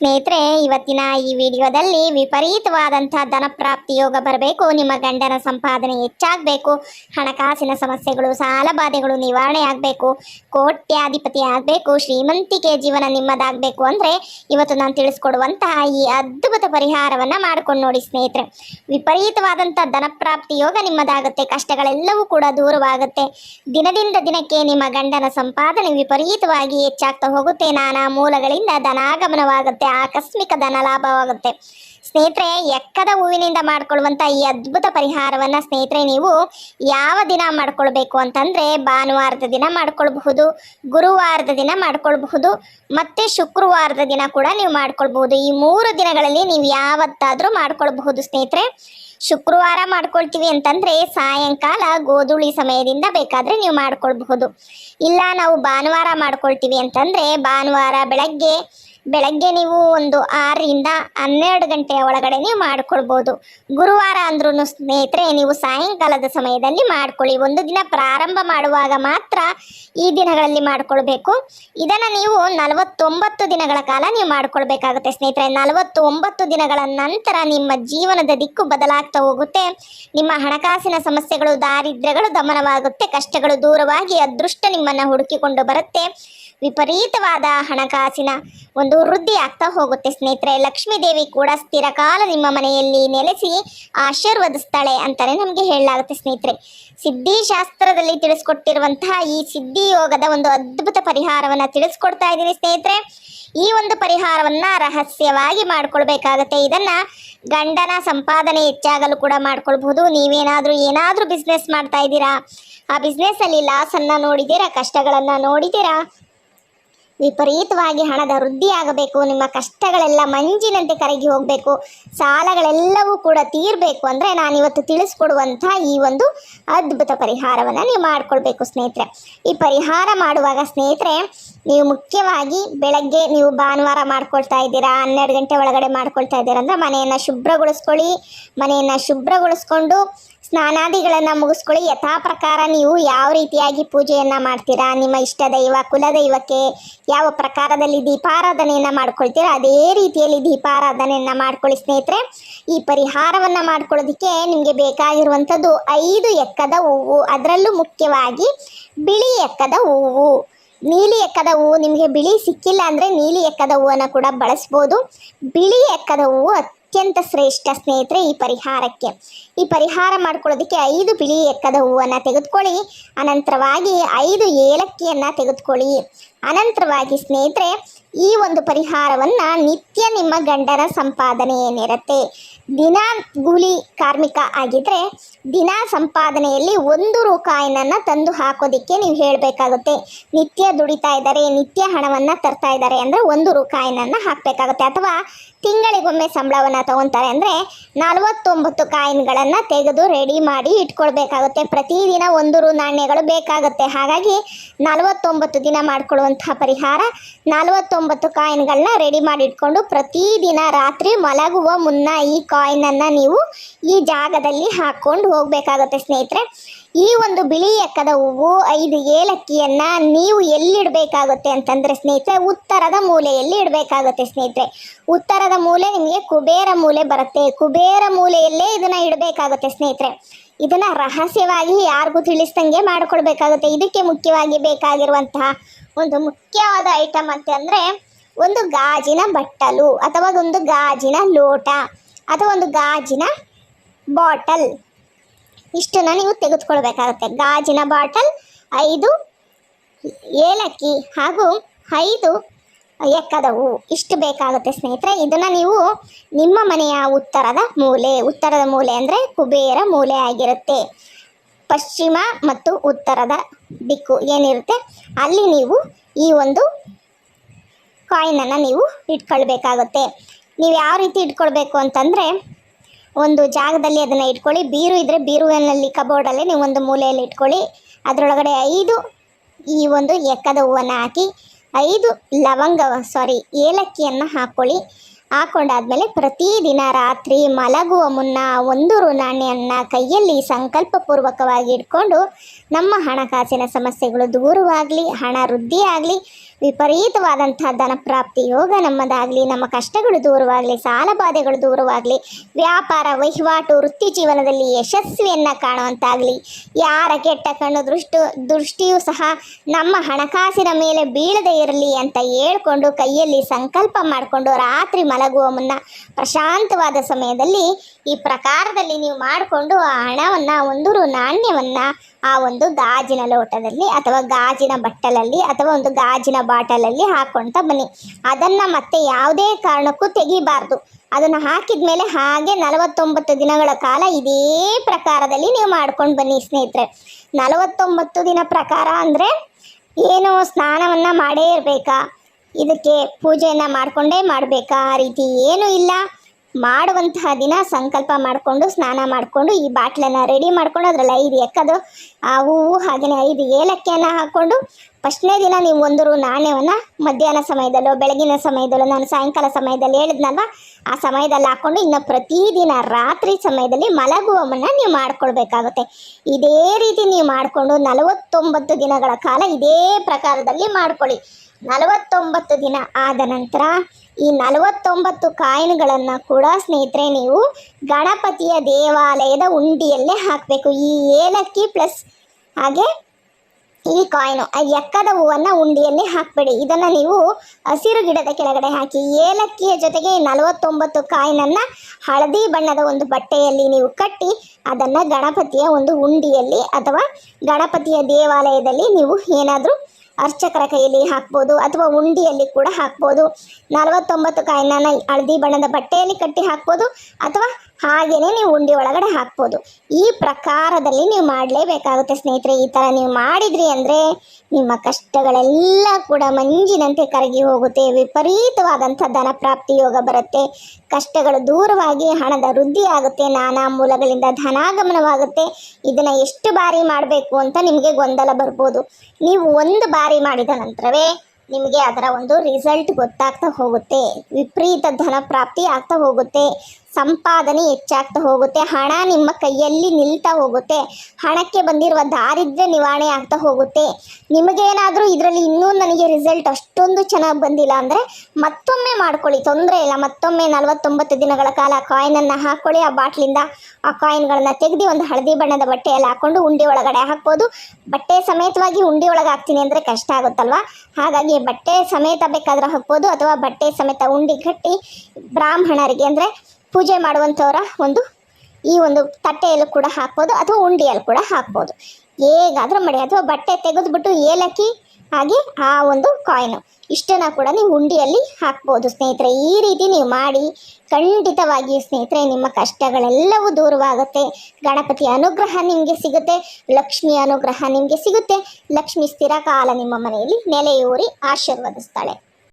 ಸ್ನೇಹಿತರೆ, ಇವತ್ತಿನ ಈ ವಿಡಿಯೋದಲ್ಲಿ ವಿಪರೀತವಾದಂತಹ ಧನಪ್ರಾಪ್ತಿ ಯೋಗ ಬರಬೇಕು, ನಿಮ್ಮ ಗಂಡನ ಸಂಪಾದನೆ ಹೆಚ್ಚಾಗಬೇಕು, ಹಣಕಾಸಿನ ಸಮಸ್ಯೆಗಳು, ಸಾಲ ಬಾಧೆಗಳು ನಿವಾರಣೆ ಆಗಬೇಕು, ಕೋಟ್ಯಾಧಿಪತಿ ಆಗಬೇಕು ಶ್ರೀಮಂತಿಕೆ ಜೀವನ ನಿಮ್ಮದಾಗಬೇಕು ಅಂದರೆ ಇವತ್ತು ನಾನು ತಿಳಿಸ್ಕೊಡುವಂತಹ ಈ ಅದ್ಭುತ ಪರಿಹಾರವನ್ನು ಮಾಡಿಕೊಂಡು ನೋಡಿ ಸ್ನೇಹಿತರೆ. ವಿಪರೀತವಾದಂಥ ಧನಪ್ರಾಪ್ತಿ ಯೋಗ ನಿಮ್ಮದಾಗುತ್ತೆ, ಕಷ್ಟಗಳೆಲ್ಲವೂ ಕೂಡ ದೂರವಾಗುತ್ತೆ. ದಿನದಿಂದ ದಿನಕ್ಕೆ ನಿಮ್ಮ ಗಂಡನ ಸಂಪಾದನೆ ವಿಪರೀತವಾಗಿ ಹೆಚ್ಚಾಗ್ತಾ ಹೋಗುತ್ತೆ, ನಾನಾ ಮೂಲಗಳಿಂದ ಧನಾಗಮನವಾಗುತ್ತೆ. ಆಕಸ್ಮಿಕ ಧನ ಲಾಭವಾಗುತ್ತೆ. ಸ್ನೇಹಿತರೆ, ಎಕ್ಕದ ಹೂವಿನಿಂದ ಮಾಡ್ಕೊಳ್ಳುವಂಥ ಈ ಅದ್ಭುತ ಪರಿಹಾರವನ್ನ ಸ್ನೇಹಿತರೆ, ನೀವು ಯಾವ ದಿನ ಮಾಡ್ಕೊಳ್ಬೇಕು ಅಂತಂದ್ರೆ ಭಾನುವಾರದ ದಿನ ಮಾಡ್ಕೊಳ್ಬಹುದು, ಗುರುವಾರದ ದಿನ ಮಾಡ್ಕೊಳ್ಬಹುದು, ಮತ್ತೆ ಶುಕ್ರವಾರದ ದಿನ ಕೂಡ ನೀವು ಮಾಡ್ಕೊಳ್ಬಹುದು. ಈ ಮೂರು ದಿನಗಳಲ್ಲಿ ನೀವು ಯಾವತ್ತಾದ್ರೂ ಮಾಡ್ಕೊಳ್ಬಹುದು ಸ್ನೇಹಿತರೆ. ಶುಕ್ರವಾರ ಮಾಡ್ಕೊಳ್ತೀವಿ ಅಂತಂದ್ರೆ ಸಾಯಂಕಾಲ ಗೋಧೂಳಿ ಸಮಯದಿಂದ ಬೇಕಾದ್ರೆ ನೀವು ಮಾಡ್ಕೊಳ್ಬಹುದು. ಇಲ್ಲ, ನಾವು ಭಾನುವಾರ ಮಾಡ್ಕೊಳ್ತೀವಿ ಅಂತಂದ್ರೆ ಭಾನುವಾರ ಬೆಳಗ್ಗೆ ಬೆಳಗ್ಗೆ ನೀವು ಒಂದು ಆರರಿಂದ ಹನ್ನೆರಡು ಗಂಟೆಯ ಒಳಗಡೆ ನೀವು ಮಾಡಿಕೊಳ್ಬೋದು. ಗುರುವಾರ ಅಂದ್ರೂ ಸ್ನೇಹಿತರೆ, ನೀವು ಸಾಯಂಕಾಲದ ಸಮಯದಲ್ಲಿ ಮಾಡಿಕೊಳ್ಳಿ. ಒಂದು ದಿನ ಪ್ರಾರಂಭ ಮಾಡುವಾಗ ಮಾತ್ರ ಈ ದಿನಗಳಲ್ಲಿ ಮಾಡಿಕೊಳ್ಬೇಕು. ಇದನ್ನು ನೀವು ನಲವತ್ತೊಂಬತ್ತು ದಿನಗಳ ಕಾಲ ನೀವು ಮಾಡಿಕೊಳ್ಬೇಕಾಗುತ್ತೆ ಸ್ನೇಹಿತರೆ. ನಲವತ್ತು ಒಂಬತ್ತು ದಿನಗಳ ನಂತರ ನಿಮ್ಮ ಜೀವನದ ದಿಕ್ಕು ಬದಲಾಗ್ತಾ ಹೋಗುತ್ತೆ. ನಿಮ್ಮ ಹಣಕಾಸಿನ ಸಮಸ್ಯೆಗಳು, ದಾರಿದ್ರ್ಯಗಳು ದಮನವಾಗುತ್ತೆ. ಕಷ್ಟಗಳು ದೂರವಾಗಿ, ಅದೃಷ್ಟ ನಿಮ್ಮನ್ನು ಹುಡುಕಿಕೊಂಡು ಬರುತ್ತೆ. ವಿಪರೀತವಾದ ಹಣಕಾಸಿನ ಒಂದು ವೃದ್ಧಿ ಆಗ್ತಾ ಹೋಗುತ್ತೆ ಸ್ನೇಹಿತರೆ. ಲಕ್ಷ್ಮೀ ದೇವಿ ಕೂಡ ಸ್ಥಿರಕಾಲ ನಿಮ್ಮ ಮನೆಯಲ್ಲಿ ನೆಲೆಸಿ ಆಶೀರ್ವದಿಸ್ತಾಳೆ ಅಂತಾನೆ ನಮಗೆ ಹೇಳಲಾಗುತ್ತೆ ಸ್ನೇಹಿತರೆ. ಸಿದ್ಧಿಶಾಸ್ತ್ರದಲ್ಲಿ ತಿಳಿಸ್ಕೊಟ್ಟಿರುವಂತಹ ಈ ಸಿದ್ಧಿ ಯೋಗದ ಒಂದು ಅದ್ಭುತ ಪರಿಹಾರವನ್ನ ತಿಳಿಸ್ಕೊಡ್ತಾ ಇದ್ದೀನಿ ಸ್ನೇಹಿತರೆ. ಈ ಒಂದು ಪರಿಹಾರವನ್ನ ರಹಸ್ಯವಾಗಿ ಮಾಡ್ಕೊಳ್ಬೇಕಾಗತ್ತೆ. ಇದನ್ನ ಗಂಡನ ಸಂಪಾದನೆ ಹೆಚ್ಚಾಗಲು ಕೂಡ ಮಾಡ್ಕೊಳ್ಬಹುದು. ನೀವೇನಾದರೂ ಏನಾದರೂ ಬಿಸ್ನೆಸ್ ಮಾಡ್ತಾ ಇದ್ದೀರಾ? ಆ ಬಿಸ್ನೆಸ್ ಅಲ್ಲಿ ಲಾಸ್ ಅನ್ನ ನೋಡಿದ್ದೀರಾ? ಕಷ್ಟಗಳನ್ನ ನೋಡಿದ್ದೀರಾ? ವಿಪರೀತವಾಗಿ ಹಣದ ವೃದ್ಧಿಯಾಗಬೇಕು, ನಿಮ್ಮ ಕಷ್ಟಗಳೆಲ್ಲ ಮಂಜಿನಂತೆ ಕರಗಿ ಹೋಗಬೇಕು, ಸಾಲಗಳೆಲ್ಲವೂ ಕೂಡ ತೀರಬೇಕು ಅಂದರೆ ನಾನಿವತ್ತು ತಿಳಿಸ್ಕೊಡುವಂಥ ಈ ಒಂದು ಅದ್ಭುತ ಪರಿಹಾರವನ್ನು ನೀವು ಮಾಡಿಕೊಳ್ಬೇಕು ಸ್ನೇಹಿತರೆ. ಈ ಪರಿಹಾರ ಮಾಡುವಾಗ ಸ್ನೇಹಿತರೆ, ನೀವು ಮುಖ್ಯವಾಗಿ ಬೆಳಗ್ಗೆ ನೀವು ಭಾನುವಾರ ಮಾಡ್ಕೊಳ್ತಾ ಇದ್ದೀರಾ, ಹನ್ನೆರಡು ಗಂಟೆ ಒಳಗಡೆ ಮಾಡ್ಕೊಳ್ತಾ ಇದ್ದೀರಾ ಅಂದರೆ ಮನೆಯನ್ನು ಶುಭ್ರಗೊಳಿಸ್ಕೊಳ್ಳಿ, ಮನೆಯನ್ನು ಶುಭ್ರಗೊಳಿಸ್ಕೊಂಡು ಸ್ನಾನಾದಿಗಳನ್ನು ಮುಗಿಸ್ಕೊಳ್ಳಿ. ಯಥಾ ಪ್ರಕಾರ ನೀವು ಯಾವ ರೀತಿಯಾಗಿ ಪೂಜೆಯನ್ನು ಮಾಡ್ತೀರಾ? ನಿಮ್ಮ ಇಷ್ಟ ದೈವ ಕುಲದೈವಕ್ಕೆ ಯಾವ ಪ್ರಕಾರದಲ್ಲಿ ದೀಪಾರಾಧನೆಯನ್ನು ಮಾಡ್ಕೊಳ್ತೀರಾ? ಅದೇ ರೀತಿಯಲ್ಲಿ ದೀಪಾರಾಧನೆಯನ್ನು ಮಾಡ್ಕೊಳ್ಳಿ ಸ್ನೇಹಿತರೆ. ಈ ಪರಿಹಾರವನ್ನು ಮಾಡ್ಕೊಳ್ಳೋದಕ್ಕೆ ನಿಮಗೆ ಬೇಕಾಗಿರುವಂಥದ್ದು ಐದು ಎಕ್ಕದ ಹೂವು. ಅದರಲ್ಲೂ ಮುಖ್ಯವಾಗಿ ಬಿಳಿ ಎಕ್ಕದ ಹೂವು. ನೀಲಿ ಎಕ್ಕದ ಹೂವು ನಿಮಗೆ ಬಿಳಿ ಸಿಕ್ಕಿಲ್ಲ ಅಂದರೆ ನೀಲಿ ಎಕ್ಕದ ಹೂವನ್ನು ಕೂಡ ಬಳಸ್ಬೋದು. ಬಿಳಿ ಎಕ್ಕದ ಹೂವು ಅತ್ಯಂತ ಶ್ರೇಷ್ಠ ಸ್ನೇಹಿತರೆ ಈ ಪರಿಹಾರಕ್ಕೆ. ಈ ಪರಿಹಾರ ಮಾಡ್ಕೊಳ್ಳೋದಕ್ಕೆ ಐದು ಬಿಳಿ ಎಕ್ಕದ ಹೂವನ್ನು ತೆಗೆದುಕೊಳ್ಳಿ. ಅನಂತರವಾಗಿ ಐದು ಏಲಕ್ಕಿಯನ್ನು ತೆಗೆದುಕೊಳ್ಳಿ. ಅನಂತರವಾಗಿ ಸ್ನೇಹಿತರೆ, ಈ ಒಂದು ಪರಿಹಾರವನ್ನು ನಿತ್ಯ ನಿಮ್ಮ ಗಂಡನ ಸಂಪಾದನೆ ಏನಿರುತ್ತೆ? ದಿನ ಗೂಲಿ ಕಾರ್ಮಿಕ ಆಗಿದ್ದರೆ ದಿನ ಸಂಪಾದನೆಯಲ್ಲಿ ಒಂದು ರೂಪಾಯಿನನ್ನು ತಂದು ಹಾಕೋದಿಕ್ಕೆ ನೀವು ಹೇಳಬೇಕಾಗುತ್ತೆ. ನಿತ್ಯ ದುಡಿತಾ ಇದ್ದಾರೆ, ನಿತ್ಯ ಹಣವನ್ನು ತರ್ತಾ ಇದ್ದಾರೆ ಅಂದರೆ ಒಂದು ರೂಪಾಯಿನನ್ನು ಹಾಕಬೇಕಾಗುತ್ತೆ. ಅಥವಾ ತಿಂಗಳಿಗೊಮ್ಮೆ ಸಂಬಳವನ್ನು ತಗೊತಾರೆ ಅಂದರೆ ನಲವತ್ತೊಂಬತ್ತು ಕಾಯಿನ್ಗಳನ್ನು ತೆಗೆದು ರೆಡಿ ಮಾಡಿ ಇಟ್ಕೊಳ್ಬೇಕಾಗುತ್ತೆ. ಪ್ರತಿದಿನ ಒಂದು ರು ನಾಣ್ಯಗಳು ಬೇಕಾಗುತ್ತೆ. ಹಾಗಾಗಿ ನಲವತ್ತೊಂಬತ್ತು ದಿನ ಮಾಡಿಕೊಳ್ಳುವಂತಹ ಪರಿಹಾರ ನಲವತ್ತೊಂಬತ್ತು ಕಾಯಿನ್ಗಳನ್ನ ರೆಡಿ ಮಾಡಿ ಇಟ್ಕೊಂಡು ಪ್ರತಿದಿನ ರಾತ್ರಿ ಮಲಗುವ ಮುನ್ನ ಈ ಕಾಯಿನನ್ನು ನೀವು ಈ ಜಾಗದಲ್ಲಿ ಹಾಕ್ಕೊಂಡು ಹೋಗಬೇಕಾಗುತ್ತೆ ಸ್ನೇಹಿತರೆ. ಈ ಒಂದು ಬಿಳಿ ಎಕ್ಕದ ಹೂವು ಐದು ಏಲಕ್ಕಿಯನ್ನು ನೀವು ಎಲ್ಲಿಡಬೇಕಾಗುತ್ತೆ ಅಂತಂದರೆ ಸ್ನೇಹಿತರೆ, ಉತ್ತರದ ಮೂಲೆಯಲ್ಲಿ ಇಡಬೇಕಾಗುತ್ತೆ ಸ್ನೇಹಿತರೆ. ಉತ್ತರದ ಮೂಲೆ ನಿಮಗೆ ಕುಬೇರ ಮೂಲೆ ಬರುತ್ತೆ. ಕುಬೇರ ಮೂಲೆಯಲ್ಲೇ ಇದನ್ನು ಇಡಬೇಕಾಗುತ್ತೆ ಸ್ನೇಹಿತರೆ. ಇದನ್ನು ರಹಸ್ಯವಾಗಿ ಯಾರಿಗೂ ತಿಳಿಸ್ದಂಗೆ ಮಾಡಿಕೊಡ್ಬೇಕಾಗುತ್ತೆ ಇದಕ್ಕೆ ಮುಖ್ಯವಾಗಿ ಬೇಕಾಗಿರುವಂತಹ ಒಂದು ಮುಖ್ಯವಾದ ಐಟಮ್ ಅಂತಂದರೆ ಒಂದು ಗಾಜಿನ ಬಟ್ಟಲು ಅಥವಾ ಒಂದು ಗಾಜಿನ ಲೋಟ ಅಥವಾ ಒಂದು ಗಾಜಿನ ಬಾಟಲ್ ಇಷ್ಟನ್ನು ನೀವು ತೆಗೆದುಕೊಳ್ಬೇಕಾಗುತ್ತೆ. ಗಾಜಿನ ಬಾಟಲ್ ಐದು, ಏಲಕ್ಕಿ ಹಾಗೂ ಐದು ಎಕ್ಕದವು ಇಷ್ಟು ಬೇಕಾಗುತ್ತೆ ಸ್ನೇಹಿತರೆ. ಇದನ್ನು ನೀವು ನಿಮ್ಮ ಮನೆಯ ಉತ್ತರದ ಮೂಲೆ ಉತ್ತರದ ಮೂಲೆ ಅಂದರೆ ಕುಬೇರ ಮೂಲೆ ಆಗಿರುತ್ತೆ. ಪಶ್ಚಿಮ ಮತ್ತು ಉತ್ತರದ ದಿಕ್ಕು ಏನಿರುತ್ತೆ? ಅಲ್ಲಿ ನೀವು ಈ ಒಂದು ಕಾಯಿನನ್ನು ನೀವು ಇಟ್ಕೊಳ್ಬೇಕಾಗುತ್ತೆ. ನೀವು ಯಾವ ರೀತಿ ಇಟ್ಕೊಳ್ಬೇಕು ಅಂತಂದರೆ ಒಂದು ಜಾಗದಲ್ಲಿ ಅದನ್ನು ಇಟ್ಕೊಳ್ಳಿ. ಬೀರು ಇದ್ದರೆ ಬೀರುವಿನಲ್ಲಿ, ಕಬೋರ್ಡಲ್ಲಿ ನೀವು ಒಂದು ಮೂಲೆಯಲ್ಲಿ ಇಟ್ಕೊಳ್ಳಿ. ಅದರೊಳಗಡೆ ಐದು ಈ ಒಂದು ಎಕ್ಕದ ಹೂವನ್ನು ಹಾಕಿ, ಐದು ಲವಂಗ ಸಾರಿ ಏಲಕ್ಕಿಯನ್ನು ಹಾಕ್ಕೊಳ್ಳಿ ಹಾಕೊಂಡಾದ್ಮೇಲೆ ಪ್ರತಿದಿನ ರಾತ್ರಿ ಮಲಗುವ ಮುನ್ನ ಒಂದು ರು ನಾಣ್ಯವನ್ನು ಕೈಯಲ್ಲಿ ಸಂಕಲ್ಪಪೂರ್ವಕವಾಗಿ ಇಟ್ಕೊಂಡು ನಮ್ಮ ಹಣಕಾಸಿನ ಸಮಸ್ಯೆಗಳು ದೂರವಾಗಲಿ, ಹಣ ವೃದ್ಧಿಯಾಗಲಿ ಆಗಲಿ ಧನಪ್ರಾಪ್ತಿ ಧನ ಪ್ರಾಪ್ತಿ ಯೋಗ ನಮ್ಮದಾಗಲಿ, ನಮ್ಮ ಕಷ್ಟಗಳು ದೂರವಾಗಲಿ, ಸಾಲ ಬಾಧೆಗಳು ದೂರವಾಗಲಿ, ವ್ಯಾಪಾರ, ವಹಿವಾಟು, ವೃತ್ತಿ ಜೀವನದಲ್ಲಿ ಯಶಸ್ವಿಯನ್ನು ಕಾಣುವಂತಾಗಲಿ, ಯಾರ ಕೆಟ್ಟ ಕಣ್ಣು ದೃಷ್ಟು, ದೃಷ್ಟಿಯೂ ಸಹ ನಮ್ಮ ಹಣಕಾಸಿನ ಮೇಲೆ ಬೀಳದೇ ಇರಲಿ ಅಂತ ಹೇಳ್ಕೊಂಡು ಕೈಯಲ್ಲಿ ಸಂಕಲ್ಪ ಮಾಡಿಕೊಂಡು ರಾತ್ರಿ ಮಲಗುವ ಮುನ್ನ ಪ್ರಶಾಂತವಾದ ಸಮಯದಲ್ಲಿ ಈ ಪ್ರಕಾರದಲ್ಲಿ ನೀವು ಮಾಡಿಕೊಂಡು ಆ ಹಣವನ್ನು, ಒಂದು ನಾಣ್ಯವನ್ನು ಆ ಒಂದು ಗಾಜಿನ ಲೋಟದಲ್ಲಿ ಅಥವಾ ಗಾಜಿನ ಬಟ್ಟಲಲ್ಲಿ ಅಥವಾ ಒಂದು ಗಾಜಿನ ಬಾಟಲಲ್ಲಿ ಹಾಕ್ಕೊಳ್ತಾ ಬನ್ನಿ. ಅದನ್ನು ಮತ್ತೆ ಯಾವುದೇ ಕಾರಣಕ್ಕೂ ತೆಗಿಬಾರ್ದು. ಅದನ್ನು ಹಾಕಿದ ಮೇಲೆ ಹಾಗೆ ನಲವತ್ತೊಂಬತ್ತು ದಿನಗಳ ಕಾಲ ಇದೇ ಪ್ರಕಾರದಲ್ಲಿ ನೀವು ಮಾಡ್ಕೊಂಡು ಬನ್ನಿ ಸ್ನೇಹಿತರೆ. ನಲವತ್ತೊಂಬತ್ತು ದಿನ ಪ್ರಕಾರ ಅಂದರೆ ಏನು ಸ್ನಾನವನ್ನು ಮಾಡೇ ಇರಬೇಕಾ? ಇದಕ್ಕೆ ಪೂಜೆಯನ್ನು ಮಾಡಿಕೊಂಡೇ ಮಾಡಬೇಕಾ? ಆ ರೀತಿ ಏನೂ ಇಲ್ಲ. ಮಾಡುವಂತಹ ದಿನ ಸಂಕಲ್ಪ ಮಾಡಿಕೊಂಡು, ಸ್ನಾನ ಮಾಡಿಕೊಂಡು, ಈ ಬಾಟ್ಲನ್ನು ರೆಡಿ ಮಾಡಿಕೊಂಡು, ಅದರಲ್ಲಿ ಐದು ಎಕ್ಕದು, ಆ ಹೂವು ಹಾಗೆಯೇ ಐದು ಏಲಕ್ಕಿಯನ್ನು ಹಾಕ್ಕೊಂಡು, ಫಸ್ಟ್ನೇ ದಿನ ನೀವು ಒಂದು ನಾಣ್ಯವನ್ನು ಮಧ್ಯಾಹ್ನ ಸಮಯದಲ್ಲೋ, ಬೆಳಗಿನ ಸಮಯದಲ್ಲೋ, ನಾನು ಸಾಯಂಕಾಲ ಸಮಯದಲ್ಲಿ ಹೇಳಿದ್ನಲ್ವ, ಆ ಸಮಯದಲ್ಲಿ ಹಾಕ್ಕೊಂಡು ಇನ್ನು ಪ್ರತಿದಿನ ರಾತ್ರಿ ಸಮಯದಲ್ಲಿ ಮಲಗುವ ಮುನ್ನ ನೀವು ಮಾಡ್ಕೊಳ್ಬೇಕಾಗುತ್ತೆ. ಇದೇ ರೀತಿ ನೀವು ಮಾಡಿಕೊಂಡು ನಲವತ್ತೊಂಬತ್ತು ದಿನಗಳ ಕಾಲ ಇದೇ ಪ್ರಕಾರದಲ್ಲಿ ಮಾಡ್ಕೊಳ್ಳಿ. ನಲವತ್ತೊಂಬತ್ತು ದಿನ ಆದ ನಂತರ ಈ ನಲವತ್ತೊಂಬತ್ತು ಕಾಯಿನ್ಗಳನ್ನು ಕೂಡ ಸ್ನೇಹಿತರೆ ನೀವು ಗಣಪತಿಯ ದೇವಾಲಯದ ಉಂಡಿಯಲ್ಲೇ ಹಾಕಬೇಕು. ಈ ಏಲಕ್ಕಿ ಪ್ಲಸ್ ಹಾಗೆ ಈ ಕಾಯಿನು ಎಕ್ಕದ ಹೂವನ್ನು ಉಂಡಿಯಲ್ಲಿ ಹಾಕಬೇಡಿ. ಇದನ್ನು ನೀವು ಹಸಿರು ಗಿಡದ ಕೆಳಗಡೆ ಹಾಕಿ ಏಲಕ್ಕಿಯ ಜೊತೆಗೆ ನಲವತ್ತೊಂಬತ್ತು ಕಾಯಿನನ್ನು ಹಳದಿ ಬಣ್ಣದ ಒಂದು ಬಟ್ಟೆಯಲ್ಲಿ ನೀವು ಕಟ್ಟಿ, ಅದನ್ನು ಗಣಪತಿಯ ಒಂದು ಉಂಡಿಯಲ್ಲಿ ಅಥವಾ ಗಣಪತಿಯ ದೇವಾಲಯದಲ್ಲಿ ನೀವು ಏನಾದರೂ ಅರ್ಚಕರ ಕೈಯಲ್ಲಿ ಹಾಕ್ಬೋದು ಅಥವಾ ಉಂಡಿಯಲ್ಲಿ ಕೂಡ ಹಾಕ್ಬೋದು. ನಲವತ್ತೊಂಬತ್ತು ಕಾಯಿನ ಹಳದಿ ಬಣ್ಣದ ಬಟ್ಟೆಯಲ್ಲಿ ಕಟ್ಟಿ ಹಾಕ್ಬೋದು ಅಥವಾ ಹಾಗೆಯೇ ನೀವು ಉಂಡಿ ಒಳಗಡೆ ಹಾಕ್ಬೋದು. ಈ ಪ್ರಕಾರದಲ್ಲಿ ನೀವು ಮಾಡಲೇಬೇಕಾಗುತ್ತೆ ಸ್ನೇಹಿತರೆ, ಈ ಥರ ನೀವು ಮಾಡಿದ್ರಿ ಅಂದರೆ ನಿಮ್ಮ ಕಷ್ಟಗಳೆಲ್ಲ ಕೂಡ ಮಂಜಿನಂತೆ ಕರಗಿ ಹೋಗುತ್ತೆ. ವಿಪರೀತವಾದಂಥ ಧನ ಪ್ರಾಪ್ತಿ ಯೋಗ ಬರುತ್ತೆ. ಕಷ್ಟಗಳು ದೂರವಾಗಿ ಹಣದ ವೃದ್ಧಿ ಆಗುತ್ತೆ, ನಾನಾ ಮೂಲಗಳಿಂದ ಧನಾಗಮನವಾಗುತ್ತೆ. ಇದನ್ನು ಎಷ್ಟು ಬಾರಿ ಮಾಡಬೇಕು ಅಂತ ನಿಮಗೆ ಗೊಂದಲ ಬರ್ಬೋದು. ನೀವು ಒಂದು ಬಾರಿ ಮಾಡಿದ ನಂತರವೇ ನಿಮಗೆ ಅದರ ಒಂದು ರಿಸಲ್ಟ್ ಗೊತ್ತಾಗ್ತಾ ಹೋಗುತ್ತೆ. ವಿಪರೀತ ಧನ ಪ್ರಾಪ್ತಿ ಆಗ್ತಾ ಹೋಗುತ್ತೆ. ಸಂಪಾದನೆ ಹೆಚ್ಚಾಗ್ತಾ ಹೋಗುತ್ತೆ, ಹಣ ನಿಮ್ಮ ಕೈಯಲ್ಲಿ ನಿಲ್ತಾ ಹೋಗುತ್ತೆ, ಹಣಕ್ಕೆ ಬಂದಿರುವ ದಾರಿದ್ರ್ಯ ನಿವಾರಣೆ ಆಗ್ತಾ ಹೋಗುತ್ತೆ. ನಿಮಗೇನಾದರೂ ಇದರಲ್ಲಿ ಇನ್ನೂ ನನಗೆ ರಿಸಲ್ಟ್ ಅಷ್ಟೊಂದು ಚೆನ್ನಾಗಿ ಬಂದಿಲ್ಲ ಅಂದರೆ ಮತ್ತೊಮ್ಮೆ ಮಾಡ್ಕೊಳ್ಳಿ, ತೊಂದರೆ ಇಲ್ಲ. ಮತ್ತೊಮ್ಮೆ ನಲವತ್ತೊಂಬತ್ತು ದಿನಗಳ ಕಾಲ ಕಾಯಿನನ್ನು ಹಾಕ್ಕೊಳ್ಳಿ ಆ ಬಾಟ್ಲಿಂದ ಆ ಕಾಯಿನ್ಗಳನ್ನು ತೆಗೆದು ಒಂದು ಹಳದಿ ಬಣ್ಣದ ಬಟ್ಟೆಯಲ್ಲಿ ಹಾಕ್ಕೊಂಡು ಉಂಡೆ ಒಳಗಡೆ ಹಾಕ್ಬೋದು. ಬಟ್ಟೆ ಸಮೇತವಾಗಿ ಉಂಡೆ ಒಳಗೆ ಹಾಕ್ತೀನಿ ಅಂದರೆ ಕಷ್ಟ ಆಗುತ್ತಲ್ವ? ಹಾಗಾಗಿ ಬಟ್ಟೆ ಸಮೇತ ಬೇಕಾದರೆ ಹಾಕ್ಬೋದು, ಅಥವಾ ಬಟ್ಟೆ ಸಮೇತ ಉಂಡಿ ಕಟ್ಟಿ ಬ್ರಾಹ್ಮಣರಿಗೆ ಅಂದರೆ ಪೂಜೆ ಮಾಡುವಂಥವರ ಒಂದು ಈ ಒಂದು ತಟ್ಟೆಯಲ್ಲೂ ಕೂಡ ಹಾಕ್ಬೋದು ಅಥವಾ ಉಂಡಿಯಲ್ಲಿ ಕೂಡ ಹಾಕ್ಬೋದು. ಹೇಗಾದರೂ ಮಾಡಿ ಅಥವಾ ಬಟ್ಟೆ ತೆಗೆದುಬಿಟ್ಟು ಏಲಕ್ಕಿ ಹಾಗೆ ಆ ಒಂದು ಕಾಯಿನು ಇಷ್ಟನ್ನು ಕೂಡ ನೀವು ಉಂಡಿಯಲ್ಲಿ ಹಾಕ್ಬೋದು ಸ್ನೇಹಿತರೆ. ಈ ರೀತಿ ನೀವು ಮಾಡಿ ಖಂಡಿತವಾಗಿ ಸ್ನೇಹಿತರೆ ನಿಮ್ಮ ಕಷ್ಟಗಳೆಲ್ಲವೂ ದೂರವಾಗುತ್ತೆ. ಗಣಪತಿ ಅನುಗ್ರಹ ನಿಮಗೆ ಸಿಗುತ್ತೆ, ಲಕ್ಷ್ಮಿ ಅನುಗ್ರಹ ನಿಮಗೆ ಸಿಗುತ್ತೆ. ಲಕ್ಷ್ಮಿ ಸ್ಥಿರ ಕಾಲ ನಿಮ್ಮ ಮನೆಯಲ್ಲಿ ನೆಲೆಯೂರಿ ಆಶೀರ್ವದಿಸ್ತಾಳೆ.